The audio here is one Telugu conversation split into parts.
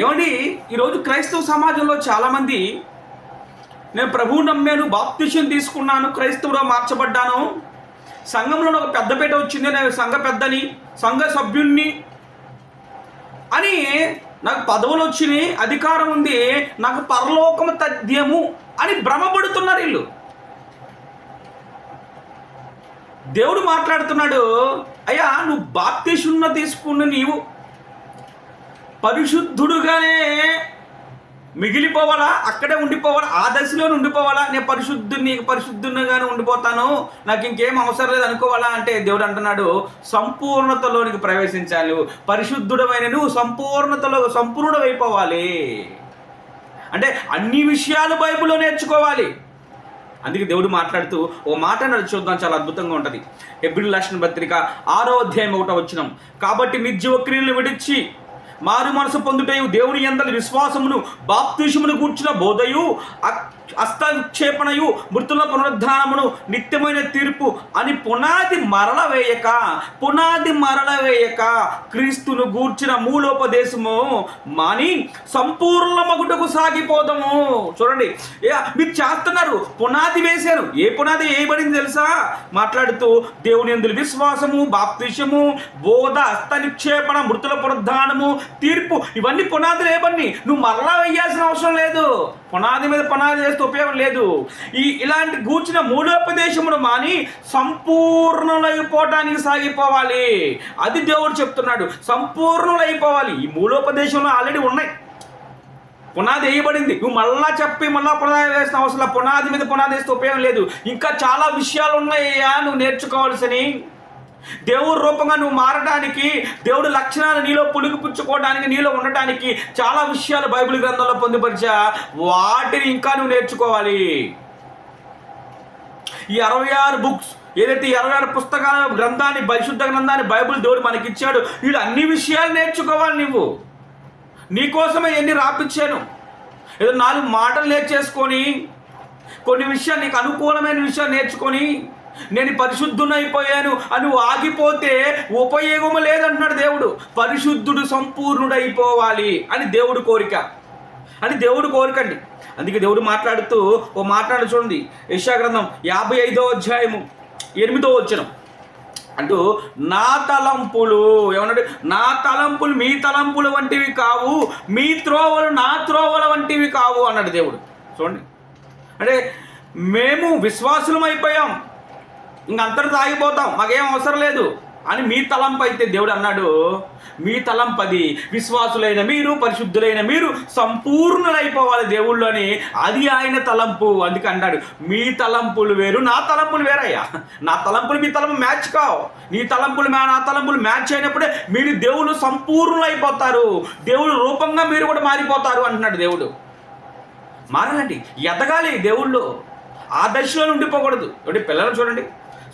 ఏమండి ఈరోజు క్రైస్తవ సమాజంలో చాలామంది నేను ప్రభువు నమ్మాను బాప్తిషన్ తీసుకున్నాను క్రైస్తవుగా మార్చబడ్డాను. సంఘంలో ఒక పెద్దపేట వచ్చింది నేను సంఘ పెద్దని సంఘ సభ్యుణ్ణి అని నాకు పదవులు వచ్చినాయి అధికారం ఉంది నాకు పరలోకము తథ్యము అని భ్రమపడుతున్నారు వీళ్ళు. దేవుడు మాట్లాడుతున్నాడు అయ్యా నువ్వు బాప్తిషున్న తీసుకున్న నీవు పరిశుద్ధుడుగానే మిగిలిపోవాలా? అక్కడే ఉండిపోవాలా? ఆ దశలో ఉండిపోవాలా? నేను పరిశుద్ధుని పరిశుద్ధునిగానే ఉండిపోతాను. నాకు ఇంకేం అవసరం లేదు అనుకోవాలా అంటే దేవుడు అంటున్నాడు సంపూర్ణతలోనికి ప్రవేశించాలి. పరిశుద్ధుడమైన నువ్వు సంపూర్ణతలో సంపూర్ణమైపోవాలి అంటే అన్ని విషయాలు బైబిల్లో నేర్చుకోవాలి. అందుకే దేవుడు మాట్లాడుతూ ఓ మాట చూద్దాం చాలా అద్భుతంగా ఉంటుంది. ఎబ్రిల్ లక్షణ పత్రిక ఆరో అధ్యాయం ఒకటో వచ్చినాం కాబట్టి నిర్జీవ క్రియలను విడిచి మారు మనసు పొందుటయు దేవుని ఎందలి విశ్వాసమును బాప్తిషమును కూర్చున్న బోధయు హస్తక్షేపణయు మృతుల పునరుద్ధానమును నిత్యమైన తీర్పు అని పునాది మరల వేయక పునాది మరల వేయక క్రీస్తును గూర్చిన మూలోపదేశము మాని సంపూర్ణ మగుటకు సాగిపోదాము. చూడండి మీరు చేస్తున్నారు పునాది వేశారు. ఏ పునాది వేయబడింది తెలుసా? మాట్లాడుతూ దేవుని ఎందులు విశ్వాసము బాప్తిషము బోధ హస్త నిక్షేపణ మృతుల పునరుద్ధానము తీర్పు ఇవన్నీ పునాదులు వేయబడి నువ్వు మరలా వేయాల్సిన అవసరం లేదు. పునాది మీద పునాది చేస్తే ఉపయోగం లేదు. ఈ ఇలాంటి గూర్చిన మూడోపదేశమును మాని సంపూర్ణులైపోవటానికి సాగిపోవాలి. అది దేవుడు చెప్తున్నాడు. సంపూర్ణులైపోవాలి. ఈ మూడోపదేశంలో ఆల్రెడీ ఉన్నాయి. పునాది వేయబడింది. నువ్వు మళ్ళా చెప్పి మళ్ళా పునాది వేసిన అవసరం పునాది మీద పునాది వేస్తే ఉపయోగం లేదు. ఇంకా చాలా విషయాలు ఉన్నాయ్యా నువ్వు నేర్చుకోవాల్సినవి. దేవుడు రూపంగా నువ్వు మారడానికి దేవుడు లక్షణాలు నీలో పులుగుపుచ్చుకోవడానికి నీలో ఉండటానికి చాలా విషయాలు బైబిల్ గ్రంథంలో పొందుపరిచా. వాటిని ఇంకా నువ్వు నేర్చుకోవాలి. ఈ అరవై ఆరు బుక్స్ ఏదైతే ఇరవై ఆరు పుస్తకాల గ్రంథాన్ని పరిశుద్ధ గ్రంథాన్ని బైబిల్ దేవుడు మనకిచ్చాడు వీడు అన్ని విషయాలు నేర్చుకోవాలి నువ్వు నీకోసమే ఎన్ని రాపిచ్చాను ఏదో నాలుగు మాటలు నేర్చేసుకొని కొన్ని విషయాలు నీకు అనుకూలమైన విషయాలు నేర్చుకొని నేను పరిశుద్ధునైపోయాను అని ఆగిపోతే ఉపయోగము లేదంటున్నాడు దేవుడు. పరిశుద్ధుడు సంపూర్ణుడైపోవాలి అని దేవుడు కోరిక. అని దేవుడు కోరికండి. అందుకే దేవుడు మాట్లాడుతూ ఓ మాట్లాడు చూడండి. యశాగ్రంథం యాభై ఐదో అధ్యాయము ఎనిమిదో వచ్చినం అంటూ నా తలంపులు ఏమన్నాడు? నా తలంపులు మీ తలంపులు వంటివి కావు. మీ త్రోవలు నా త్రోవల వంటివి కావు అన్నాడు దేవుడు. చూడండి. అంటే మేము విశ్వాసులం అయిపోయాం ఇంక అంతటితో ఆగిపోతాం మాకేం అవసరం లేదు. అని మీ తలంపు అయితే దేవుడు అన్నాడు. మీ తలంపది విశ్వాసులైన మీరు పరిశుద్ధులైన మీరు సంపూర్ణులైపోవాలి దేవుళ్ళని అది ఆయన తలంపు. అందుకే అన్నాడు. మీ తలంపులు వేరు నా తలంపులు వేరయ్యా. నా తలంపులు మీ తలంపు మ్యాచ్ కావు. నీ తలంపులు మా నా తలంపులు మ్యాచ్ అయినప్పుడే మీరు దేవుళ్ళు సంపూర్ణులైపోతారు. దేవుడు రూపంగా మీరు కూడా మారిపోతారు అంటున్నాడు దేవుడు. మారాలండి. ఎదగాలి దేవుళ్ళు. ఆ దశలో ఉండిపోకూడదు ఒకటి పిల్లలు చూడండి.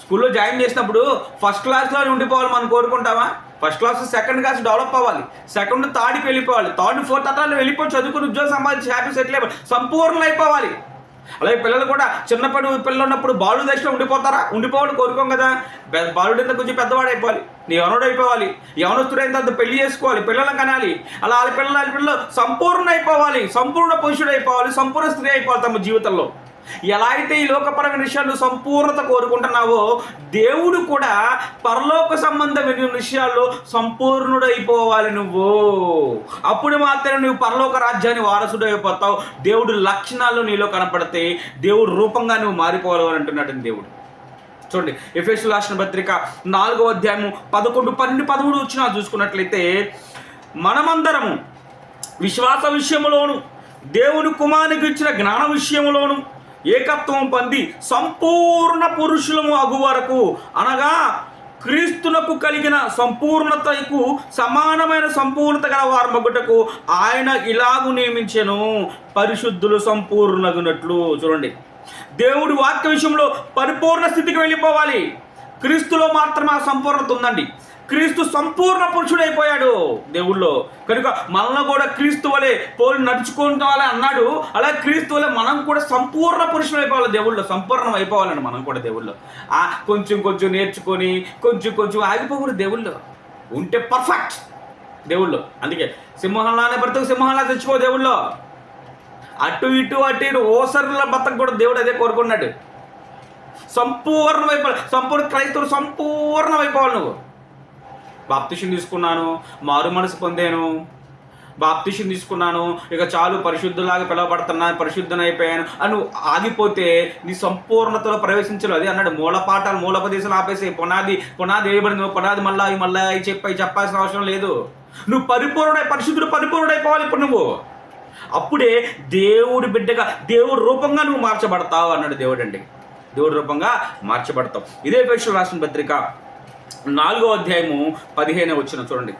స్కూల్లో జాయిన్ చేసినప్పుడు ఫస్ట్ క్లాస్లో ఉండిపోవాలి మనం కోరుకుంటామా? First class second class develop అవ్వాలి. సెకండ్ థర్డ్కి వెళ్ళిపోవాలి. థర్డ్ ఫోర్త్ అట్లా వెళ్ళిపోయి చదువుకుని ఉద్యోగం సంపాదించి హ్యాపీ సెటిల్ అయిపోవాలి సంపూర్ణ అయిపోవాలి. అలాగే పిల్లలు కూడా చిన్నప్పటి పిల్లలు ఉన్నప్పుడు బాలు దశలో ఉండిపోతారా? ఉండిపోవాలి కోరుకోం కదా. బాలుడు ఇంత కొంచెం పెద్దవాడు అయిపోవాలి. నీ యవనుడు అయిపోవాలి. యవనస్తుడైన తర్వాత పెళ్ళి చేసుకోవాలి. పిల్లలను కనాలి. అలా వాళ్ళ పిల్లలు వాళ్ళ పిల్లలు సంపూర్ణ అయిపోవాలి. సంపూర్ణ పురుషుడు అయిపోవాలి. సంపూర్ణ స్త్రీ అయిపోవాలి తమ జీవితంలో. ఎలా అయితే ఈ లోకపరమైన విషయాలు సంపూర్ణత కోరుకుంటున్నావో దేవుడు కూడా పరలోక సంబంధమైన విషయాల్లో సంపూర్ణుడైపోవాలి నువ్వు. అప్పుడు మాత్రమే నువ్వు పరలోక రాజ్యాన్ని వారసుడు అయిపోతావు దేవుడు లక్షణాలు నీలో కనపడితే దేవుడు రూపంగా నువ్వు మారిపోవాలి అని అంటున్నాడు దేవుడు. చూడండి ఎఫ్ఎస్ రాసిన పత్రిక నాలుగో అధ్యాయము పదకొండు పన్నెండు పదమూడు వచ్చిన చూసుకున్నట్లయితే మనమందరము విశ్వాస విషయంలోను దేవుని కుమారునికి ఇచ్చిన జ్ఞాన విషయంలోను ఏకత్వం పొంది సంపూర్ణ పురుషులము అగు వరకు. అనగా క్రీస్తునకు కలిగిన సంపూర్ణతకు సమానమైన సంపూర్ణత గల వారి మగుటకు ఆయన ఇలాగు నియమించెను. పరిశుద్ధులు సంపూర్ణగునట్లు. చూడండి. దేవుడి వాక్య విషయంలో పరిపూర్ణ స్థితికి వెళ్ళిపోవాలి. క్రీస్తులో మాత్రమే ఆ సంపూర్ణత ఉందండి. క్రీస్తు సంపూర్ణ పురుషుడైపోయాడు దేవుళ్ళో. కనుక మనలో కూడా క్రీస్తు వలె పోలి నడుచుకుంటావాలి అన్నాడు. అలా క్రీస్తు వలె మనం కూడా సంపూర్ణ పురుషులు అయిపోవాలి దేవుళ్ళో. సంపూర్ణం అయిపోవాలండి మనం కూడా దేవుళ్ళో. ఆ కొంచెం కొంచెం నేర్చుకొని కొంచెం కొంచెం ఆగిపోకూడదు దేవుళ్ళు. ఉంటే పర్ఫెక్ట్ దేవుళ్ళు. అందుకే సింహంలానే బ్రతుకు సింహంలా తెచ్చుకో దేవుళ్ళో. అటు ఇటు అటు ఇటు ఓసర్ల బతక కూడా దేవుడు అదే కోరుకున్నాడు. సంపూర్ణమైపో సంపూర్ణ క్రైస్తవుడు సంపూర్ణమైపోవాలి నువ్వు. బాప్తిషన్ తీసుకున్నాను మారు మనసు పొందాను. బాప్తిషన్ తీసుకున్నాను ఇక చాలు పరిశుద్ధులాగా పిలవబడుతున్నాను పరిశుద్ధన అయిపోయాను అని నువ్వు ఆగిపోతే నీ సంపూర్ణతలో ప్రవేశించలేదు. అది అన్నాడు మూల పాఠాలు మూలపదేశాలు ఆపేసి పునాది పునాది వేయబడింది నువ్వు పునాది మళ్ళా అవి మళ్ళా అవి చెప్పి చెప్పాల్సిన అవసరం లేదు. నువ్వు పరిపూర్ణుడై పరిశుద్ధుడు పరిపూర్ణుడైపోవాలి ఇప్పుడు నువ్వు. అప్పుడే దేవుడి బిడ్డగా దేవుడి రూపంగా నువ్వు మార్చబడతావు అన్నాడు దేవుడు అండి దేవుడి రూపంగా మార్చబడతావు. ఇదే పేష రాసిన పత్రిక. నాలుగో అధ్యాయము పదిహేను వచ్చిన చూడండి.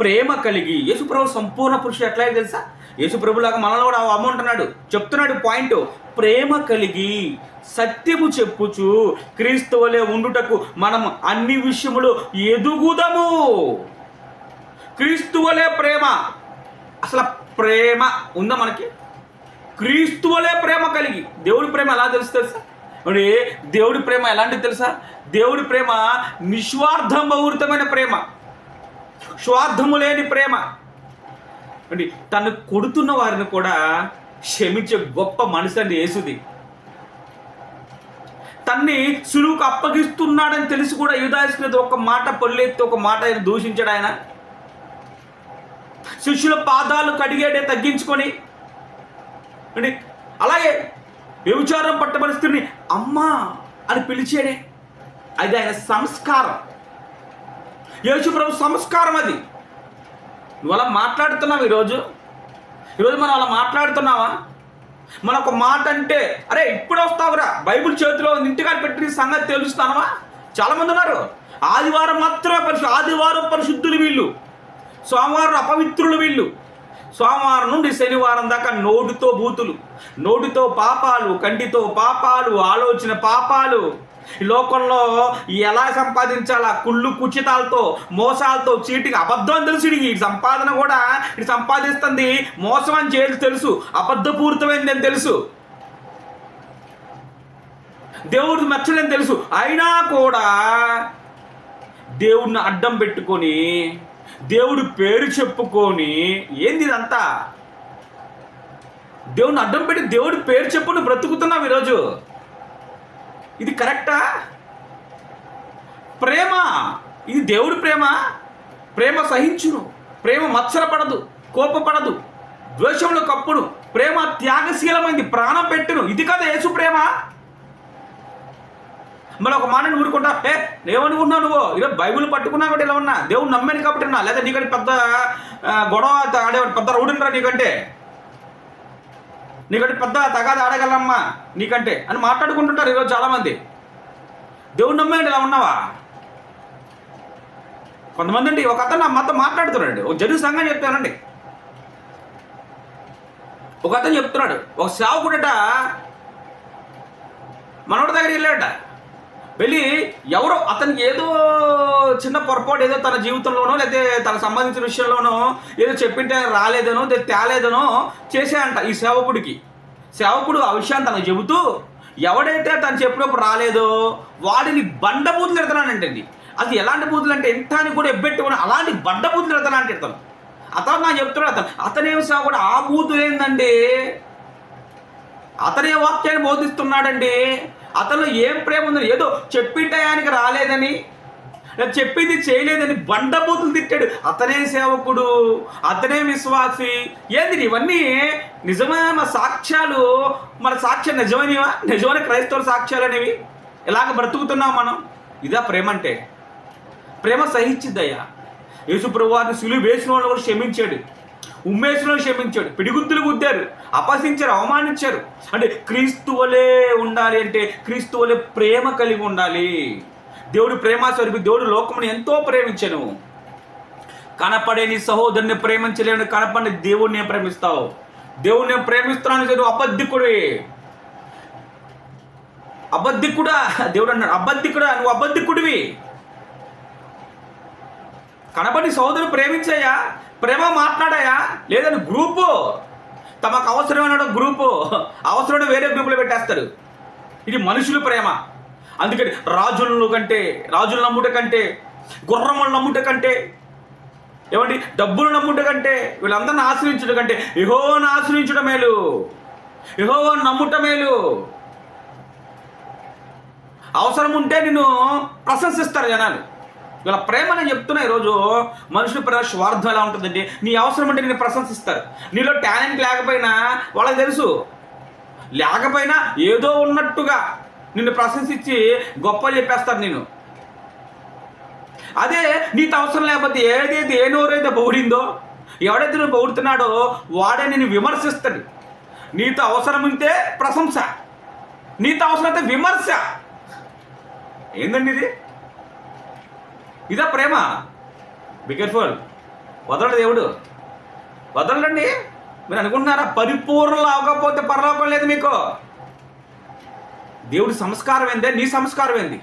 ప్రేమ కలిగి యేసుప్రభు సంపూర్ణ పురుషుడు ఎట్లా తెలుసా? యేసుప్రభులాగా మనలో కూడా అమ్మంటున్నాడు చెప్తున్నాడు పాయింట్. ప్రేమ కలిగి సత్యము చెప్పుచు క్రీస్తువులే ఉండుటకు మనం అన్ని విషయములు ఎదుగుదము. క్రీస్తువులే ప్రేమ. అసలు ప్రేమ ఉందా మనకి? క్రీస్తువులే ప్రేమ కలిగి. దేవుడి ప్రేమ ఎలా తెలుస్తుంది సార్ మరి దేవుడి ప్రేమ ఎలాంటిది తెలుసా దేవుడి ప్రేమ నిస్వార్థంభూరితమైన ప్రేమ స్వార్థము లేని ప్రేమ అండి తను కొడుతున్న వారిని కూడా క్షమించే గొప్ప మనసు అండి యేసుది తన్ని సులువుకు అప్పగిస్తున్నాడని తెలిసి కూడా యుధాసుకునేది ఒక మాట పొల్లెత్తి ఒక మాట ఆయన దూషించాడు ఆయన శిష్యుల పాదాలు కడిగేడే తగ్గించుకొని అండి అలాగే వ్యభిచారం పట్టబడి స్త్రీని అమ్మా అని పిలిచాడే అది ఆయన సంస్కారం. యేసు ప్రభు సంస్కారం అది. నువ్వు అలా మాట్లాడుతున్నావు ఈరోజు? ఈరోజు మనం అలా మాట్లాడుతున్నావా? మన ఒక మాట అంటే అరే ఇప్పుడు వస్తావురా. బైబిల్ చేతిలో ఇంటికాడ పెట్టిన సంగతి తెలుస్తానవా చాలామంది ఉన్నారు. ఆదివారం మాత్రమే పరిశు ఆదివారం పరిశుద్ధులు వీళ్ళు. సోమవారం అపవిత్రులు వీళ్ళు. సోమవారం నుండి శనివారం దాకా నోటితో బూతులు నోటితో పాపాలు కంటితో పాపాలు ఆలోచన పాపాలు. ఈ లోకంలో ఎలా సంపాదించాలా? కుళ్ళు కుచితాలతో మోసాలతో చీటికి అబద్ధం అని తెలుసు ఈ సంపాదన కూడా ఇది సంపాదిస్తుంది. మోసం అని చేసి తెలుసు. అబద్ధపూరితమైంది అని తెలుసు. దేవుడికి మెచ్చలేని తెలుసు. అయినా కూడా దేవుడిని అడ్డం పెట్టుకొని దేవుడి పేరు చెప్పుకొని ఏంది ఇదంతా? దేవుని అడ్డం పెట్టి దేవుడి పేరు చెప్పుని బ్రతుకుతున్నావు ఈరోజు. ఇది కరెక్టా? ప్రేమ. ఇది దేవుడి ప్రేమ. ప్రేమ సహించును. ప్రేమ మత్సరపడదు కోపపడదు. ద్వేషంలో కప్పును ప్రేమ త్యాగశీలమైంది. ప్రాణం పెట్టును. ఇది కదా యేసు ప్రేమ. మరి ఒక మాటని ఊరుకుంటా ఏ ఏమనుకుంటున్నావు నువ్వు? ఈరోజు బైబిల్ పట్టుకున్నా కూడా ఇలా ఉన్నా? దేవుడు నమ్మాను కాబట్టి ఉన్నా? లేదా నీకంటే పెద్ద గొడవ ఆడేవాడు పెద్ద రౌడీనరా నీకంటే? నీకంటే పెద్ద తగాద ఆడగలమ్మా నీకంటే? అని మాట్లాడుకుంటుంటారు ఈరోజు చాలామంది. దేవుడు నమ్మాడు ఇలా ఉన్నావా? కొంతమంది అండి ఒక అతను నా మాతో మాట్లాడుతున్నాడు. ఒక జరుగు సంఘం చెప్తానండి. ఒక అతను చెప్తున్నాడు. ఒక సేవకుడట మనోడి దగ్గరికి వెళ్ళాడట. వెళ్ళి ఎవరో అతనికి ఏదో చిన్న పొరపాటు ఏదో తన జీవితంలోనో లేకపోతే తనకు సంబంధించిన విషయంలోనో ఏదో చెప్పింటే రాలేదనో లేదా తేలేదనో చేశాయంట ఈ సేవకుడికి. సేవకుడు ఆ విషయాన్ని తనకు చెబుతూ ఎవడైతే తను చెప్పినప్పుడు రాలేదో వాడిని బండబూతులు ఎడతానంటండి అది ఎలాంటి బూతులు అంటే ఎంత అని కూడా ఎబ్బెట్టుకుని అలాంటి బండ బూతులు ఎడతానంటే అతను నాకు చెప్తున్నాడు అతను అతనేం సేవకుడు? ఆ బూతులు ఏంటంటే అతనే వాక్యాన్ని బోధిస్తున్నాడండి. అతను ఏం ప్రేమ ఉందని ఏదో చెప్పి టయానికి రాలేదని చెప్పింది చేయలేదని బండబూతులు తిట్టాడు. అతనే సేవకుడు అతనే విశ్వాసి. ఏంది ఇవన్నీ? నిజమైన మన సాక్ష్యాలు మన సాక్ష్యం నిజమైనవా? నిజమైన క్రైస్తవుల సాక్ష్యాలు అనేవి? ఇలాగ బ్రతుకుతున్నాం మనం? ఇదా ప్రేమ అంటే ప్రేమ సహించిద్దయ్యా. యేసు ప్రభువారిని సులువు వేసిన వాళ్ళు కూడా క్షమించాడు. ఉమ్మేసిన క్షమించాడు. పిడిగుద్దులు గుద్దారు. అపహసించారు అవమానించారు. అంటే క్రీస్తు వలే ఉండాలి అంటే క్రీస్తు వలె ప్రేమ కలిగి ఉండాలి. దేవుడు ప్రేమ స్వరూపి దేవుడు లోకముని ఎంతో ప్రేమించను. కనపడేని సహోదరుని ప్రేమించలేని కనపడి దేవుడిని ప్రేమిస్తావు. దేవుడిని ప్రేమిస్తున్నాను చదువు అబద్ధికుడే. అబద్ధికుడా దేవుడు అన్నాడు అబద్ధికుడా నువ్వు అబద్ధికుడివి. కనబడి సోదరు ప్రేమించాయా ప్రేమ మాట్లాడాయా లేదని గ్రూపు. తమకు అవసరమైన గ్రూపు అవసరమైన వేరే గ్రూపులో పెట్టేస్తారు. ఇది మనుషుల ప్రేమ. అందుకని రాజులను కంటే రాజులు నమ్ముట కంటే గుర్రములు నమ్ముట కంటే ఏమండి డబ్బులు నమ్ముట కంటే వీళ్ళందరిని ఆశ్రయించడం కంటే యహోవాను ఆశ్రయించడం మేలు. యహోవాను నమ్ముట మేలు. అవసరం ఉంటే నేను ప్రశంసిస్తారు జనాలు. ఇలా ప్రేమ నేను చెప్తున్నా ఈరోజు మనుషుల ప్రేమ స్వార్థం ఎలా ఉంటుందండి? నీ అవసరం అంటే నేను ప్రశంసిస్తారు. నీలో టాలెంట్ లేకపోయినా వాళ్ళకి తెలుసు. లేకపోయినా ఏదో ఉన్నట్టుగా నిన్ను ప్రశంసించి గొప్పలు చెప్పేస్తారు నేను అదే నీతో అవసరం లేకపోతే ఏదైతే ఏ నోరైతే బౌడిందో ఎవడైతే నువ్వు బౌడుతున్నాడో వాడే నేను విమర్శిస్తాడు. నీతో అవసరం ఉంటే ప్రశంస. నీతో అవసరం అయితే విమర్శ. ఏందండి ఇది? ఇదా ప్రేమ. బి కేర్ఫుల్ వదలడు దేవుడు. వదలడండి. మీరు అనుకుంటున్నారా? పరిపూర్ణలు అవ్వకపోతే పరలోకం లేదు మీకు. దేవుడి సంస్కారం ఏందే? నీ సంస్కారం ఏంది?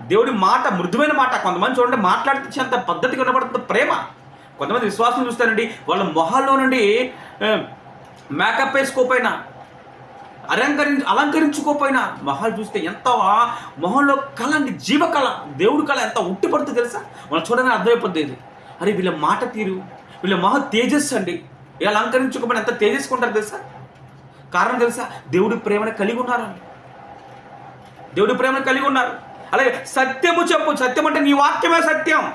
దేవుడి మాట మృదువైన మాట. కొంతమంది చూడండి మాట్లాడితే పద్ధతిగా కనబడుతుంది ప్రేమ. కొంతమంది విశ్వాసం చూస్తారండి వాళ్ళ మొహాల్లో నుండి మేకప్ వేసుకోపోయినా అలంకరించి అలంకరించుకోపోయినా మొహాలు చూస్తే ఎంత మొహంలో కళ అండి జీవకళ దేవుడి కళ ఎంత ఉట్టిపడుతుంది తెలుసా? వాళ్ళు చూడగానే అర్థమైపోద్ది ఇది. అరే వీళ్ళ మాట తీరు వీళ్ళ మహా తేజస్సు అండి. ఏ అలంకరించుకోమని ఎంత తేజస్సుకుంటారు తెలుసా? కారణం తెలుసా? దేవుడి ప్రేమను కలిగి ఉన్నారండి దేవుడి ప్రేమను కలిగి ఉన్నారు. అలాగే సత్యము చెప్పు. సత్యం అంటే నీ వాక్యమే సత్యం.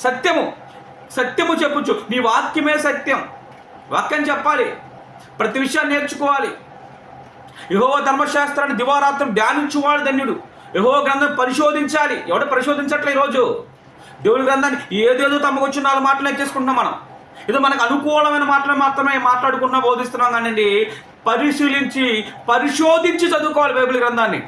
సత్యము. సత్యము చెప్పొచ్చు నీ వాక్యమే సత్యం. వాక్యం చెప్పాలి. ప్రతి విషయాన్ని నేర్చుకోవాలి. యహో ధర్మశాస్త్రాన్ని దివారాత్రం ధ్యానించువాడు ధన్యుడు. యహో గ్రంథం పరిశోధించాలి. ఎవడు పరిశోధించట్లే ఈరోజు దేవుడి గ్రంథాన్ని ఏదేదో తమకు వచ్చిన నాలుగు మాటలు చేసుకుంటున్నాం మనం. ఇది మనకు అనుకూలమైన మాటలు మాత్రమే మాట్లాడుకున్నా బోధిస్తున్నాం కానివ్వండి పరిశీలించి పరిశోధించి చదువుకోవాలి బైబిల్ గ్రంథాన్ని.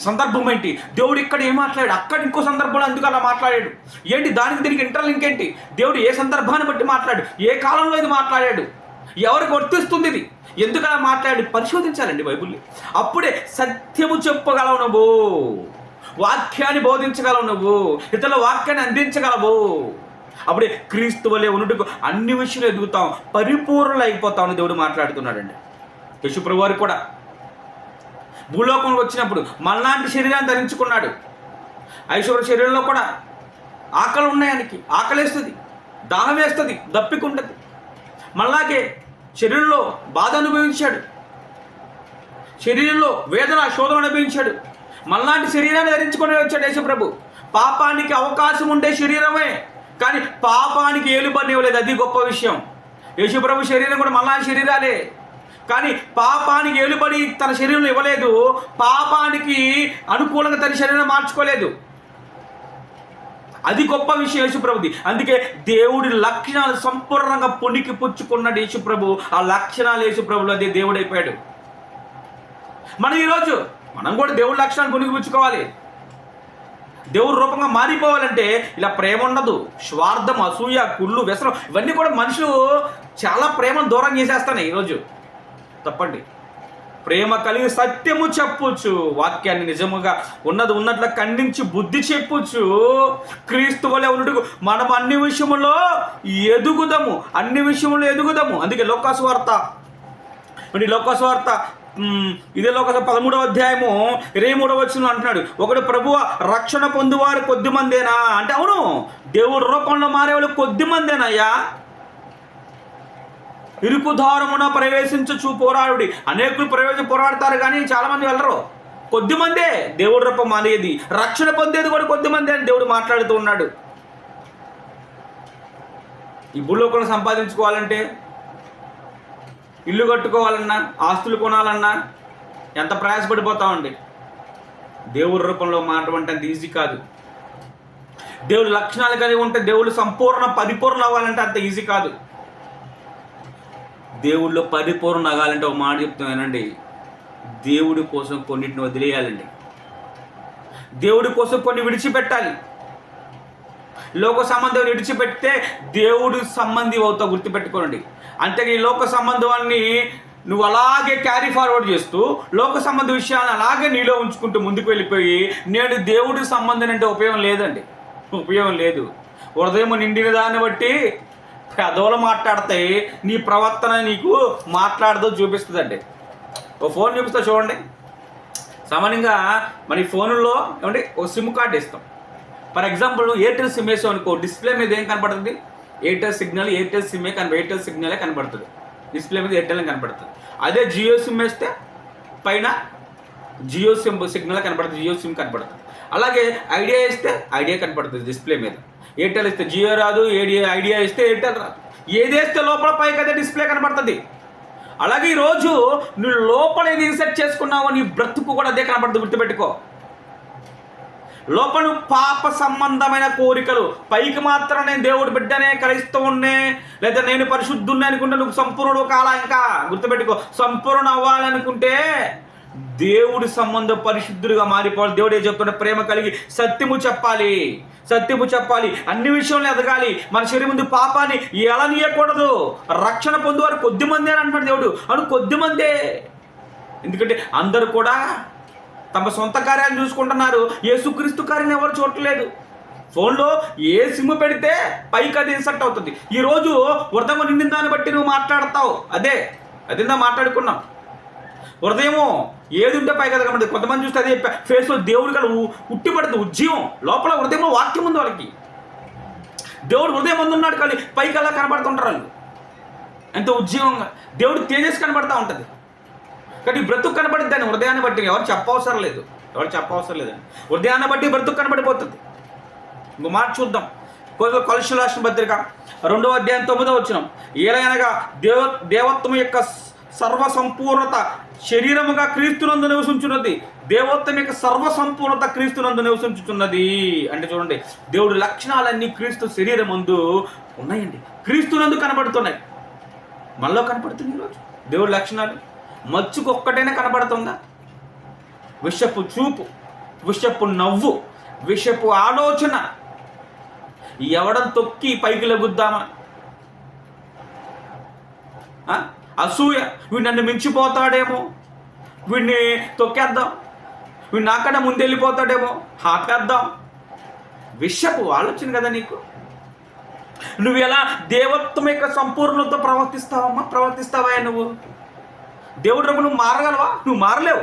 సందర్భం ఏంటి? దేవుడు ఇక్కడ ఏం మాట్లాడాడు? అక్కడ ఇంకో సందర్భంలో ఎందుకు అలా మాట్లాడాడు. ఏంటి? దానికి దీనికి ఇంటర్లింక్ ఏంటి? దేవుడు ఏ సందర్భాన్ని బట్టి మాట్లాడు ఏ కాలంలో ఇది మాట్లాడాడు? ఎవరికి వర్తిస్తుంది ఇది? ఎందుకు అలా మాట్లాడి పరిశోధించాలండి బైబుల్ని? అప్పుడే సత్యము చెప్పగలవు నువ్వు వాక్యాన్ని బోధించగలవు నువ్వు ఇతరుల వాక్యాన్ని అందించగలవు. అప్పుడే క్రీస్తు వలె ఉన్నట్టుకు అన్ని విషయాలు ఎదుగుతాం. పరిపూర్ణలు అయిపోతామని దేవుడు మాట్లాడుతున్నాడండి. యశుప్రభు వారు కూడా భూలోకంలో వచ్చినప్పుడు మనలాంటి శరీరాన్ని ధరించుకున్నాడు. ఐశ్వర్య శరీరంలో కూడా ఆకలి ఉన్నాయానికి ఆకలి వేస్తుంది దాహం వేస్తుంది. దప్పికుంటుంది. మళ్ళాగే శరీరంలో బాధ అనుభవించాడు. శరీరంలో వేదన శోధన అనుభవించాడు. మళ్ళాంటి శరీరాన్ని ధరించుకొని వచ్చాడు యేసుప్రభు. పాపానికి అవకాశం ఉండే శరీరమే కానీ పాపానికి ఏలుబడి ఇవ్వలేదు. అది గొప్ప విషయం. యేసుప్రభు శరీరం కూడా మళ్ళాంటి శరీరాలే. కానీ పాపానికి ఏలుబడి తన శరీరంలో ఇవ్వలేదు. పాపానికి అనుకూలంగా తన శరీరం మార్చుకోలేదు. అది గొప్ప విషయం యేసుప్రభుది. అందుకే దేవుడి లక్షణాలు సంపూర్ణంగా పొనికి పుచ్చుకున్నాడు యేసుప్రభు. ఆ లక్షణాలు యేసుప్రభులు అదే దేవుడైపోయాడు. మనం ఈరోజు మనం కూడా దేవుడి లక్షణాలు పొనికి పుచ్చుకోవాలి. దేవుడి రూపంగా మారిపోవాలంటే ఇలా ప్రేమ ఉండదు. స్వార్థం అసూయ కుళ్ళు వ్యసనం ఇవన్నీ కూడా మనుషులు చాలా ప్రేమను దూరం చేసేస్తాను ఈరోజు. తప్పండి. ప్రేమ కలిగి సత్యము చెప్పొచ్చు వాక్యాన్ని నిజముగా ఉన్నది ఉన్నట్లు ఖండించి బుద్ధి చెప్పొచ్చు క్రీస్తు వలె ఉన్నట్టు మనం అన్ని విషయములో ఎదుగుదము అన్ని విషయంలో ఎదుగుదము. అందుకే లోకాసువార్త మరి లోకాసువార్త ఇదే లోక పదమూడవ అధ్యాయము ఇరవై మూడవ వచ్చిన అంటున్నాడు. ఒకడు ప్రభువ రక్షణ పొందువారు కొద్ది మందేనా అంటే అవును దేవుడి రూపంలో మారేవాళ్ళు కొద్ది మందేనయ్యా ఇరుకు ప్రవేశించు ప్రవేశించచ్చు పోరాడుడి అనేకులు ప్రవేశ పోరాడతారు కానీ చాలా మంది వెళ్ళరు. కొద్ది మందే దేవుడి రూపం అనేది రక్షణ పొందేది కూడా కొద్ది మందే అని దేవుడు మాట్లాడుతూ ఉన్నాడు. ఈ భూలోకం సంపాదించుకోవాలంటే ఇల్లు కట్టుకోవాలన్నా ఆస్తులు కొనాలన్నా ఎంత ప్రయాసపడిపోతామండి? దేవుడి రూపంలో మారడం అంత ఈజీ కాదు. దేవుడి లక్షణాలు కలిగి ఉంటే దేవుడు సంపూర్ణ పరిపూర్ణ అవ్వాలంటే అంత ఈజీ కాదు. దేవుళ్ళు పరిపూర్ణ నగాలంటే ఒక మాట చెప్తున్నానండి దేవుడి కోసం కొన్నిటిని వదిలేయాలండి. దేవుడి కోసం కొన్ని విడిచిపెట్టాలి. లోక సంబంధం విడిచిపెడితే దేవుడు సంబంధి అవుతావు గుర్తుపెట్టుకోనండి. అంటే ఈ లోక సంబంధాన్ని నువ్వు అలాగే క్యారీ ఫార్వర్డ్ చేస్తూ లోక సంబంధ విషయాన్ని అలాగే నీలో ఉంచుకుంటూ ముందుకు వెళ్ళిపోయి నేను దేవుడి సంబంధం అంటే ఉపయోగం లేదండి. ఉపయోగం లేదు. హృదయం నిండిన దాన్ని బట్టి పెదవులు మాట్లాడతాయి నీ ప్రవర్తన నీకు మాట్లాడదో చూపిస్తుందండి. ఓ ఫోన్ చూపిస్తా చూడండి. సామాన్యంగా మన ఫోన్లో ఏమంటే ఓ సిమ్ కార్డు ఇస్తాం. ఫర్ ఎగ్జాంపుల్ ఎయిర్టెల్ సిమ్ వేసాం అనుకో డిస్ప్లే మీద ఏం కనపడుతుంది? ఎయిర్టెల్ సిగ్నల్ ఎయిర్టెల్ సిమ్మే కన ఎయిర్టెల్ సిగ్నలే కనపడుతుంది. డిస్ప్లే మీద ఎయిర్టెల్ కనపడుతుంది. అదే జియో సిమ్ వేస్తే పైన జియో సిమ్ సిగ్నల్ కనపడుతుంది జియో సిమ్ కనపడుతుంది. అలాగే ఐడియా వేస్తే ఐడియా కనపడుతుంది డిస్ప్లే మీద. ఎయిర్టెల్ ఇస్తే జియో రాదు ఏడి ఐడియా ఇస్తే ఎయిర్టెల్ రాదు. ఏది వేస్తే లోపల పైకి అయితే డిస్ప్లే కనబడుతుంది. అలాగే ఈరోజు నువ్వు లోపల ఏది ఇన్సర్ట్ చేసుకున్నావో నీ బ్రతుకు కూడా అదే కనబడుతుంది గుర్తుపెట్టుకో. లోపల పాప సంబంధమైన కోరికలు. పైకి మాత్రం నేను దేవుడు బిడ్డనే క్రైస్తవున్నే లేదా నేను పరిశుద్ధున్నే అనుకుంటే నువ్వు సంపూర్ణుడు కాలా ఇంకా? గుర్తుపెట్టుకో. సంపూర్ణ అవ్వాలనుకుంటే దేవుడి సంబంధం పరిశుద్ధులుగా మారిపోవాలి. దేవుడే చెప్తున్న ప్రేమ కలిగి సత్యము చెప్పాలి. సత్యము చెప్పాలి. అన్ని విషయంలో ఎదగాలి. మన శరీరం ముందు పాపాన్ని ఎలనీయకూడదు. రక్షణ పొందువారు కొద్ది మంది అని అంటాడు దేవుడు. అను కొద్ది మందే. ఎందుకంటే అందరూ కూడా తమ సొంత కార్యాలు చూసుకుంటున్నారు. యేసుక్రీస్తు కార్యం ఎవరు చూడట్లేదు. ఫోన్లో ఏ సిమ్ పెడితే పైకి అది ఇన్సర్ట్ అవుతుంది. ఈరోజు వృధము నిండిన దాన్ని బట్టి నువ్వు మాట్లాడతావు. అదే అదిందా మాట్లాడుకున్నాం. హృదయము ఏది ఉంటే పైకి అది. కొంతమంది చూస్తే అదే ఫేస్లో దేవుడు కల ఉట్టి పడుతుంది ఉజ్జీవం లోపల హృదయంలో వాక్యం ఉంది వాళ్ళకి. దేవుడు హృదయం ముందు ఉన్నాడు కానీ పైకి అలా కనబడుతుంటారు వాళ్ళు. ఎంతో ఉజ్జీవంగా. దేవుడు తేజస్ కనబడతా ఉంటుంది. కానీ బ్రతుకు కనబడింది దాన్ని హృదయాన్ని బట్టి ఎవరు చెప్పవసరం లేదు. ఎవరు చెప్పవసరం లేదండి హృదయాన్ని బట్టి బ్రతుకు కనబడిపోతుంది. ఇంకో మాట చూద్దాం. కొద్దిగా కొలసిన రాసిన పత్రిక రెండవ అధ్యాయం తొమ్మిదో వచ్చినాం ఏలైనగా దేవ దేవత్వం యొక్క సర్వసంపూర్ణత శరీరముగా క్రీస్తునందు నివసించున్నది. దేవత్వం యొక్క సర్వ క్రీస్తునందు నివసించుచున్నది. అంటే చూడండి దేవుడి లక్షణాలన్నీ క్రీస్తు శరీరమందు ఉన్నాయండి. క్రీస్తునందు కనబడుతున్నాయి. మనలో కనపడుతుంది ఈరోజు. దేవుడి లక్షణాలు మచ్చుకు ఒక్కటైనా కనబడుతుందా? విషపు చూపు విషపు నవ్వు విషపు ఆలోచన. ఎవడం తొక్కి పైకి లగుద్దామా? అసూయ. వీడు నన్ను మించిపోతాడేమో. వీడిని తొక్కేద్దాం. వీడు నాకన్నా ముందు వెళ్ళిపోతాడేమో ఆపేద్దాం. విషపు ఆలోచన కదా నీకు? నువ్వు ఎలా దేవత్వం యొక్క సంపూర్ణత ప్రవర్తిస్తావమ్మా? ప్రవర్తిస్తావా నువ్వు? దేవుడు రమ్మ నువ్వు మారగలవా? నువ్వు మారలేవు.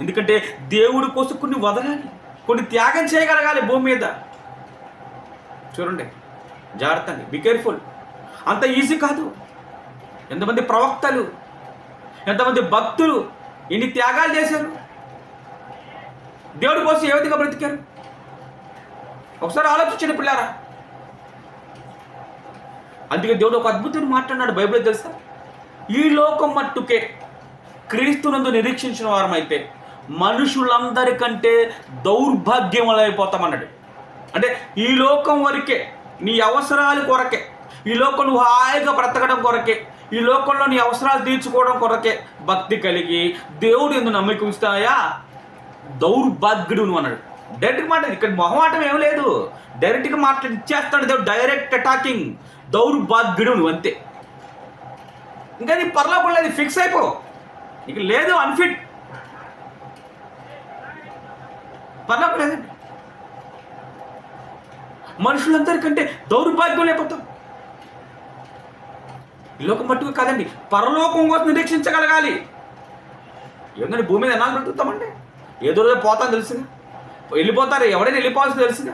ఎందుకంటే దేవుడి కోసం కొన్ని వదలాలి కొన్ని త్యాగం చేయగలగాలి భూమి మీద. చూడండి జాగ్రత్త అండి బి కేర్ఫుల్ అంత ఈజీ కాదు. ఎంతమంది ప్రవక్తలు ఎంతమంది భక్తులు ఇన్ని త్యాగాలు చేశారు? దేవుడి కోసం ఏ విధంగా బ్రతికారు? ఒకసారి ఆలోచించండి పిల్లారా. అందుకే దేవుడు ఒక అద్భుతం మాట్లాడినాడు బైబిల్ తెలుసా? ఈ లోకం మట్టుకే క్రీస్తునందు నిరీక్షించిన వారమైతే మనుషులందరికంటే దౌర్భాగ్యములైపోతామన్నాడు. అంటే ఈ లోకం వరకే నీ అవసరాల కొరకే ఈ లోకం నువ్వు హాయిగా బ్రతకడం కొరకే ఈ లోకంలో నీ అవసరాలు తీర్చుకోవడం కొరకే భక్తి కలిగి దేవుడు ఎందు నమ్మిక ఉంచుతాయా దౌర్భాగ్యుడు నువ్వు అన్నాడు. డైరెక్ట్గా మాట ఇక్కడ మొహమాటం ఏం లేదు. డైరెక్ట్గా మాట్లాడి ఇచ్చేస్తాడు దేవుడు. డైరెక్ట్ అటాకింగ్ దౌర్భాగ్యుడు నువ్వు అంతే. ఇంకా నీ పర్లోపం లేదు ఫిక్స్ అయిపో. ఇక లేదు అన్ఫిట్ పర్లోపం లేదండి మనుషులందరికంటే దౌర్భాగ్యం లేకపోతాం. ఈ లోకం మట్టుకు కాదండి పరలోకం కోసం నిరీక్షించగలగాలి. ఎందుకంటే భూమి మీద ఎన్నాళ్ళు బ్రతుకుతామండి? ఏదో రోజు పోతాం తెలుసుగా? వెళ్ళిపోతారు ఎవడైనా వెళ్ళిపోవాల్సి తెలుసుగా?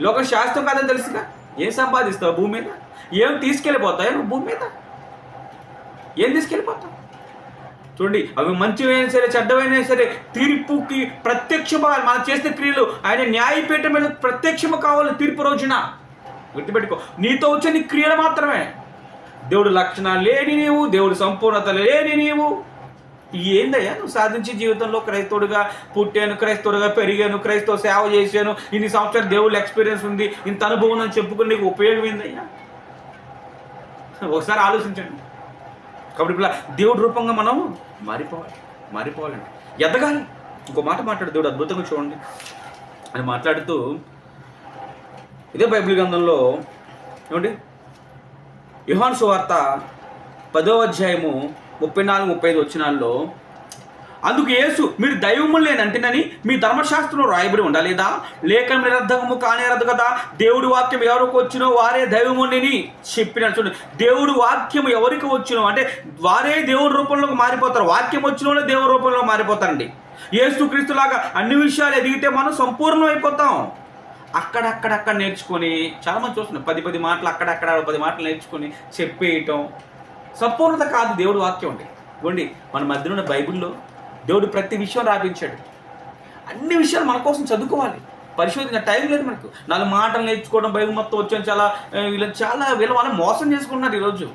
లోకం శాస్త్రం కాదని తెలుసుగా? ఏం సంపాదిస్తావు భూమి మీద? ఏం తీసుకెళ్ళిపోతావు? నువ్వు భూమి మీద? ఏం తీసుకెళ్ళిపోతావు? చూడండి అవి మంచివైనా సరే చెడ్డవైనా సరే తీర్పుకి ప్రత్యక్షమవ్వాలి మనం చేసిన క్రియలు ఆయన న్యాయపీఠం మీద ప్రత్యక్షము కావాలి తీర్పు రోజున. గుర్తుపెట్టుకో నీతో వచ్చే నీ క్రియలు మాత్రమే. దేవుడు లక్షణాలు లేని నీవు దేవుడు సంపూర్ణత లేని నీవు. ఏందయ్యా? నువ్వు సాధించే జీవితంలో క్రైస్తవుడిగా పుట్టాను క్రైస్తవుడిగా పెరిగాను క్రైస్తవ సేవ చేశాను ఇన్ని సంవత్సరాలు దేవుడు ఎక్స్పీరియన్స్ ఉంది ఇంత అనుభవం అని చెప్పుకుని నీకు ఉపయోగం ఏందయ్యా? ఒకసారి ఆలోచించండి. కాబట్టి ఇప్పుడు దేవుడి రూపంగా మనం మారిపోవాలి మారిపోవాలండి. ఎదగాలి. ఇంకో మాట మాట్లాడు దేవుడు అద్భుతంగా చూడండి. అని మాట్లాడుతూ ఇదే బైబిల్ గ్రంథంలో ఏమండి? యుహాన్ సువార్త పదో అధ్యాయము ముప్పై నాలుగు ముప్పై ఐదు వచ్చినాల్లో అందుకు యేసు మీరు దైవము లేనంటేనని మీ ధర్మశాస్త్రంలో రాయబడి ఉండలేదా? లేక నిరర్ధకము కానేరదు కదా? దేవుడి వాక్యం ఎవరికి వచ్చినో వారే దైవముని చెప్పిన చూడండి. దేవుడి వాక్యం ఎవరికి వచ్చినో అంటే వారే దేవుడి రూపంలోకి మారిపోతారు. వాక్యం వచ్చిన వాళ్ళే దేవుడి రూపంలో మారిపోతారండి. యేసు క్రీస్తులాగా అన్ని విషయాలు ఎదిగితే మనం సంపూర్ణం అయిపోతాం. అక్కడక్కడక్కడ నేర్చుకొని చాలా మంది చూస్తున్నాం పది పది మాటలు అక్కడక్కడ పది మాటలు నేర్చుకొని చెప్పేయటం. సంపూర్ణత కాదు దేవుడు వాక్యం అండి. ఇవ్వండి మన మధ్యలో ఉన్న బైబిల్లో దేవుడు ప్రతి విషయం రాపించాడు. అన్ని విషయాలు మన కోసం చదువుకోవాలి. పరిశోధన టైం లేదు మనకు. నాలుగు మాటలు నేర్చుకోవడం బైబిల్ మొత్తం వచ్చాను చాలా వీళ్ళు చాలా వీళ్ళు వాళ్ళని మోసం చేసుకుంటున్నారు ఈరోజు.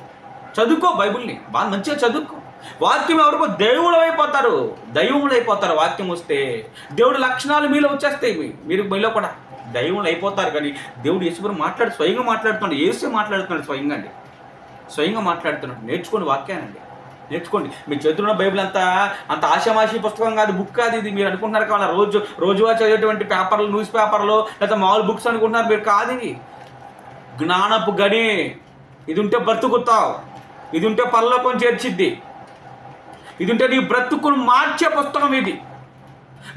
చదువుకో బైబిల్ని. బాగా మంచిగా చదువుకో. వాక్యం ఎవరికో దేవుడు అయిపోతారు. దైవములు అయిపోతారు. వాక్యం వస్తే దేవుడి లక్షణాలు మీలో వచ్చేస్తాయి. మీరు మీలో కూడా. దైవం అయిపోతారు కానీ దేవుడు యేసుగురు మాట్లాడు స్వయంగా మాట్లాడుతున్నాడు ఏసే మాట్లాడుతున్నాడు స్వయంగా అండి. స్వయంగా మాట్లాడుతున్నాడు. నేర్చుకోండి వాక్యానండి. నేర్చుకోండి. మీ చేతిలో బైబిల్ అంతా అంత ఆశామాషి పుస్తకం కాదు బుక్ కాదు ఇది. మీరు అనుకుంటున్నారు కావాలి? రోజు రోజువారు చదివేటువంటి పేపర్లు న్యూస్ పేపర్లు లేదా మామూలు బుక్స్ అనుకుంటున్నారు మీరు? కాదు ఇది. జ్ఞానపు గని ఇది ఉంటే బ్రతుకుతావు. ఇది ఉంటే పరలోకం చేర్చిద్ది. ఇది ఉంటే నీ బ్రతుకును మార్చే పుస్తకం ఇది.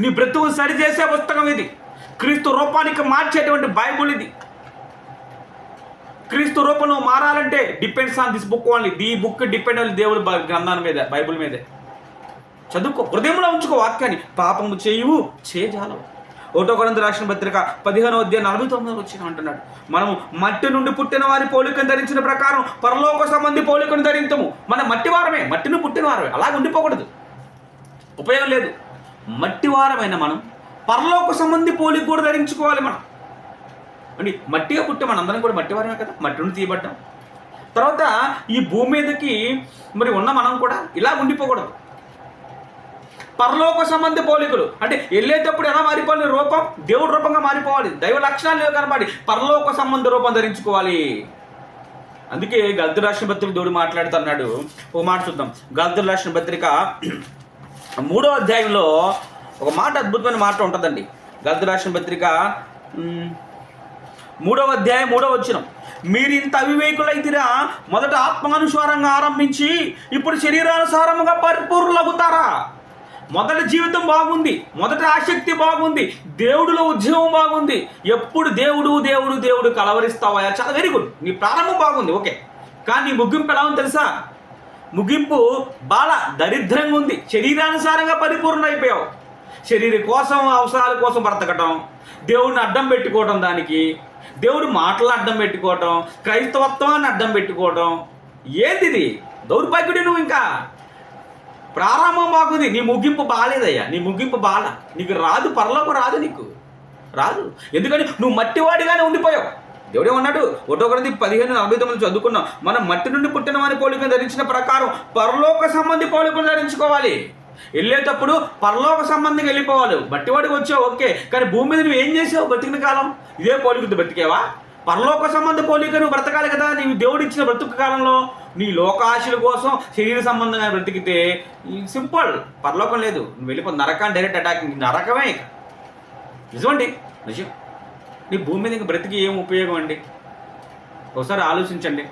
నీ బ్రతుకును సరిచేసే పుస్తకం ఇది. క్రీస్తు రూపానికి మార్చేటువంటి బైబుల్ ఇది. క్రీస్తు రూపం నువ్వు మారాలంటే depends on this book only the book depend only దేవుడి బ- గ్రంథాన్ని మీద బైబిల్ మీదే. చదువుకో హృదయంలో ఉంచుకో వాక్యాన్ని. పాపము చేయువు చేజాలవు. ఒకటో కొరంత రాసిన పత్రిక పదిహేనో అధ్యాయం నలభై తొమ్మిది వచ్చిన అంటున్నాడు. మనము మట్టి నుండి పుట్టిన వారి పోలికను ధరించిన ప్రకారం పరలోక సంబంధి పోలికను ధరించము మన మట్టి వారమే మట్టిని పుట్టిన వారమే. అలాగ ఉండిపోకూడదు. ఉపయోగం లేదు. మట్టి వారమైన మనం పరలోక సంబంధి పోలిక కూడా ధరించుకోవాలి మనం. అని మట్టిగా పుట్టి మనందరం కూడా మట్టి వారమే కదా మట్టి నుండి తీయబడ్డాం. తర్వాత ఈ భూమి మీదకి మరి ఉన్న మనం కూడా ఇలా ఉండిపోకూడదు. పరలోక సంబంధ పోలికలు అంటే వెళ్ళేటప్పుడు ఎలా మారిపోవాలి? రూపం దేవుడి రూపంగా మారిపోవాలి. దైవ లక్షణాలు కనపడి పరలోక సంబంధ రూపం ధరించుకోవాలి. అందుకే గద్దు రాష్ట్ర పత్రిక దేవుడు మాట్లాడుతున్నాడు. ఓ మాట చూద్దాం. గద్దు రాష్ట్ర పత్రిక మూడో అధ్యాయంలో ఒక మాట అద్భుతమైన మాట ఉంటుందండి. గల్తు రాసిన పత్రిక మూడవ అధ్యాయం మూడవ వచ్చిన మీరు ఇంత అవివేకులైతిరా మొదట ఆత్మానుసారంగా ఆరంభించి ఇప్పుడు శరీరానుసారముగా పరిపూర్ణలవుతారా మొదటి జీవితం బాగుంది మొదట ఆసక్తి బాగుంది దేవుడిలో ఉద్యమం బాగుంది. ఎప్పుడు దేవుడు దేవుడు దేవుడు కలవరిస్తావా చాలా వెరీ గుడ్ నీ ప్రారంభం బాగుంది ఓకే. కానీ ముగింపు ఎలా ఉంది తెలుసా? ముగింపు బాల దరిద్రంగా ఉంది. శరీరానుసారంగా పరిపూర్ణ అయిపోయావు శరీర కోసం అవసరాల కోసం బ్రతకటం దేవుడిని అడ్డం పెట్టుకోవటం దానికి దేవుడు మాటలు అడ్డం పెట్టుకోవటం క్రైస్తవత్వాన్ని అడ్డం పెట్టుకోవటం. ఏంది ఇది దౌర్భాగ్యుడి నువ్వు ఇంకా? ప్రారంభం బాగుంది. నీ ముగింపు బాగాలేదయ్యా నీ ముగింపు బాల. నీకు రాదు పరలోకం రాదు నీకు. రాదు. ఎందుకని? నువ్వు మట్టివాడిగానే ఉండిపోయావు. దేవుడే ఉన్నాడు. ఒకటో పదిహేను నలభై తొమ్మిది చదువుకున్నాం. మనం మట్టి నుండి పుట్టిన వారి పోలికను ధరించిన ప్రకారం పరలోక సంబంధి పోలికను ధరించుకోవాలి. వెళ్ళేటప్పుడు పరలోక సంబంధంగా వెళ్ళిపోవాలి. బట్టివాడికి వచ్చావు ఓకే. కానీ భూమి మీద నువ్వు ఏం చేసావు? బతికిన కాలం. ఇదే పోలికతో బతికేవా? పరలోక సంబంధ పోలిక నువ్వు బ్రతకాలి కదా? నీవు దేవుడు ఇచ్చిన బ్రతుకు కాలంలో. నీ లోకాశల కోసం శరీర సంబంధంగా బ్రతికితే సింపుల్. పరలోకం లేదు. నువ్వు వెళ్ళిపో నరకాన్ని డైరెక్ట్ అటాక్ నరకమే ఇక. నిజమండి. నిజం. నీ భూమి మీద ఇంక బ్రతికి ఏం ఉపయోగం అండి? ఒకసారి ఆలోచించండి.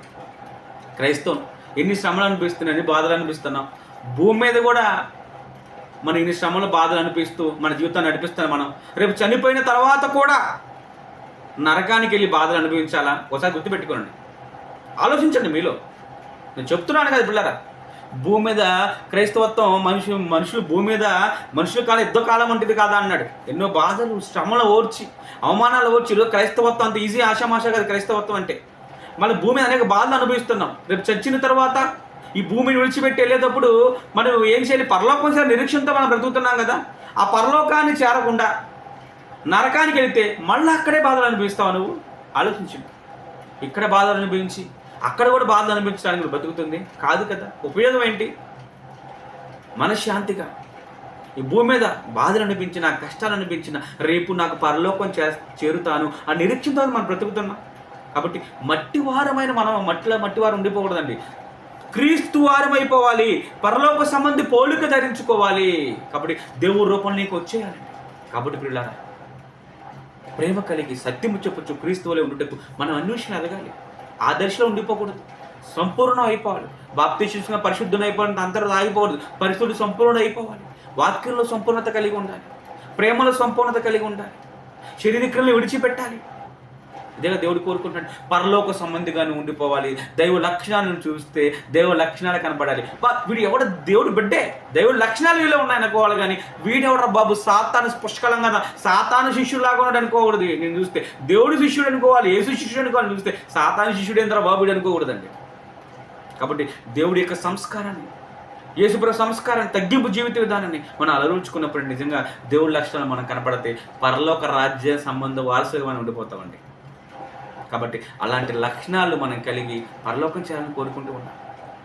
క్రైస్తవం ఎన్ని శ్రమలు అనిపిస్తున్నాయి ఎన్ని బాధలు అనిపిస్తున్నాం భూమి మీద కూడా మన ఇన్ని శ్రమలు బాధలు అనిపిస్తూ మన జీవితాన్ని నడిపిస్తాను మనం. రేపు చనిపోయిన తర్వాత కూడా నరకానికి వెళ్ళి బాధలు అనుభవించాలా? ఒకసారి గుర్తుపెట్టుకోండి ఆలోచించండి మీలో. నేను చెప్తున్నాను కదా పిల్లరా. భూమి మీద క్రైస్తవత్వం మనుషు మనుషులు భూమి మీద మనుషుల కాలం యుద్ధ కాలం వంటిది కాదా అన్నాడు. ఎన్నో బాధలు శ్రమలు ఓర్చి అవమానాలు ఓర్చి ఈరోజు క్రైస్తవత్వం అంత ఈజీ ఆశామాష కదా క్రైస్తవత్వం అంటే. మళ్ళీ భూమి మీద అనేక బాధలు అనుభవిస్తున్నాం. రేపు చచ్చిన తర్వాత ఈ భూమిని విడిచిపెట్టి వెళ్ళేటప్పుడు మనం ఏం చేయాలి? పరలోకం సార్ నిరీక్షణతో మనం బ్రతుకుతున్నాం కదా. ఆ పరలోకాన్ని చేరకుండా నరకానికి వెళితే మళ్ళీ అక్కడే బాధలు అనిపిస్తావు నువ్వు? ఆలోచించు. ఇక్కడ బాధలు అనుభవించి అక్కడ కూడా బాధలు అనిపించడానికి బ్రతుకుతుంది. బతుకుతుంది కాదు కదా. ఉపయోగం ఏంటి? మనశ్శాంతిగా. ఈ భూమి మీద బాధలు అనిపించిన కష్టాలు అనిపించిన రేపు నాకు పరలోకం చే చేరుతాను. ఆ నిరీక్షణతో మనం బ్రతుకుతున్నాం. కాబట్టి మట్టివారమైన మనం మట్టిలో మట్టివారు ఉండిపోకూడదండి. క్రీస్తు వారమైపోవాలి. అయిపోవాలి పరలోక సంబంధి పోలిక ధరించుకోవాలి. కాబట్టి దేవుడి రూపం నీకు వచ్చేయాలండి కాబట్టి పిల్లారా ప్రేమ కలిగి సత్యము చెప్పచ్చు క్రీస్తువులే ఉండేటప్పుడు మనం అన్వేషణ ఎదగాలి ఆ దశలో ఉండిపోకూడదు. సంపూర్ణం అయిపోవాలి. బాప్తి చూసిన పరిశుద్ధం అయిపోవాలి అందరూ ఆగిపోవద్దు. పరిశుద్ధుడు సంపూర్ణ అయిపోవాలి. వాక్యంలో సంపూర్ణత కలిగి ఉండాలి. ప్రేమలో సంపూర్ణత కలిగి ఉండాలి. శరీరక్రియలు విడిచిపెట్టాలి. ఇదే దేవుడు కోరుకుంటాడు పరలోక సంబంధిగాను ఉండిపోవాలి. దైవ లక్షణాలను చూస్తే దైవ లక్షణాలు కనపడాలి బా వీడు ఎవడ? దేవుడు బిడ్డే. దేవుడి లక్షణాలు వీళ్ళు ఉన్నాయి అనుకోవాలి కానీ వీడెవడ బాబు? సాతాను పుష్కలంగా సాతాను శిష్యులాగా ఉన్నాడు అనుకోకూడదు. నేను చూస్తే దేవుడు శిష్యుడు అనుకోవాలి ఏసు శిష్యుడు అనుకోవాలి చూస్తే సాతాను శిష్యుడు ఏంద్ర బాబు అనుకోకూడదండి. కాబట్టి దేవుడి యొక్క సంస్కారాన్ని యేసుప్ర సంస్కారాన్ని తగ్గింపు జీవిత విధానాన్ని మనం అలరుచుకున్నప్పుడు నిజంగా దేవుడి లక్షణాలు మనం కనపడితే పరలోక రాజ్య సంబంధ వారసుగా మనం ఉండిపోతామండి. కాబట్టి అలాంటి లక్షణాలు మనం కలిగి పరలోకం చేయాలని కోరుకుంటూ ఉన్నాం